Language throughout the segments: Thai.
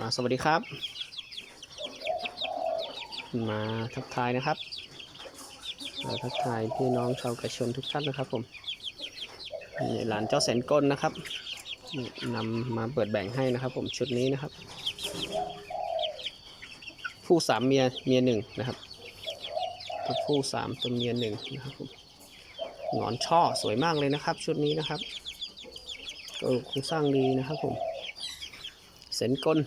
มาสวัสดีครับ มาทักทายนะครับมาทักทายพี่น้องชาวกระชนทุกท่านนะครับผมนี่หลานเจ้าแสนกลนนะครับนำมาเปิดแบ่งให้นะครับ ผมชุดนี้นะครับ ผู้สามเมียเมียหนึ่งนะครับตัวผู้สามตัวเมียหนึ่งนะครับผมงอนช่อสวยมากเลยนะครับ ชุดนี้นะครับก็โครงสร้างดีนะครับผม สนกล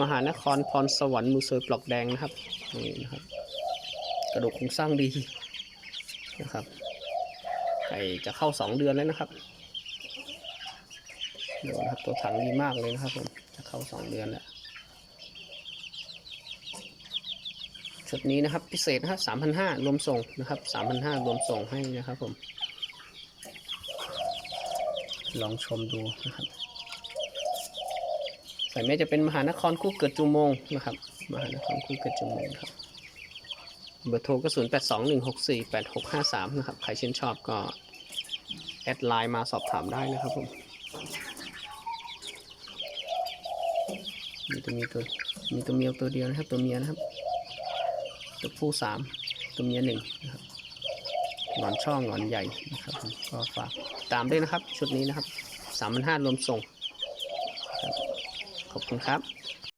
มหานครพรสวรรค์มือเซยปลอกแดงนะครับนี่นะครับ กระดูกโครงสร้างดีนะครับไก่จะเข้าสองเดือนแล้วนะครับดูนะครับตัวถังดีมากเลยนะครับผมจะเข้าสองเดือนแล้วชุดนี้นะครับพิเศษนะครับสามพันห้ารวมส่งนะครับสามพันห้ารวมส่งให้นะครับผม ลองชมดูนะครับ สายแม่จะเป็นมหานครคู่เกิดจูโมงนะครับ มหานครคู่เกิดจูโมงครับ เบอร์โทรก็0 8 2 1 6 4 8 6 5 3นะครับ ใครชื่นชอบก็ แอดไลน์มาสอบถามได้นะครับผมมีตัวมีตัวมีตัวเมียตัวเดียวนะครับ ตัวเมียนะครับ ตัวผู้สามตัวเมียหนึ่งนะครับหงอนช่องหงอนใหญ่นะครับ ก็ฝากตามด้วยนะครับ ชุดนี้นะครับสามพันห้ารวมส่ง ขอบคุณครับ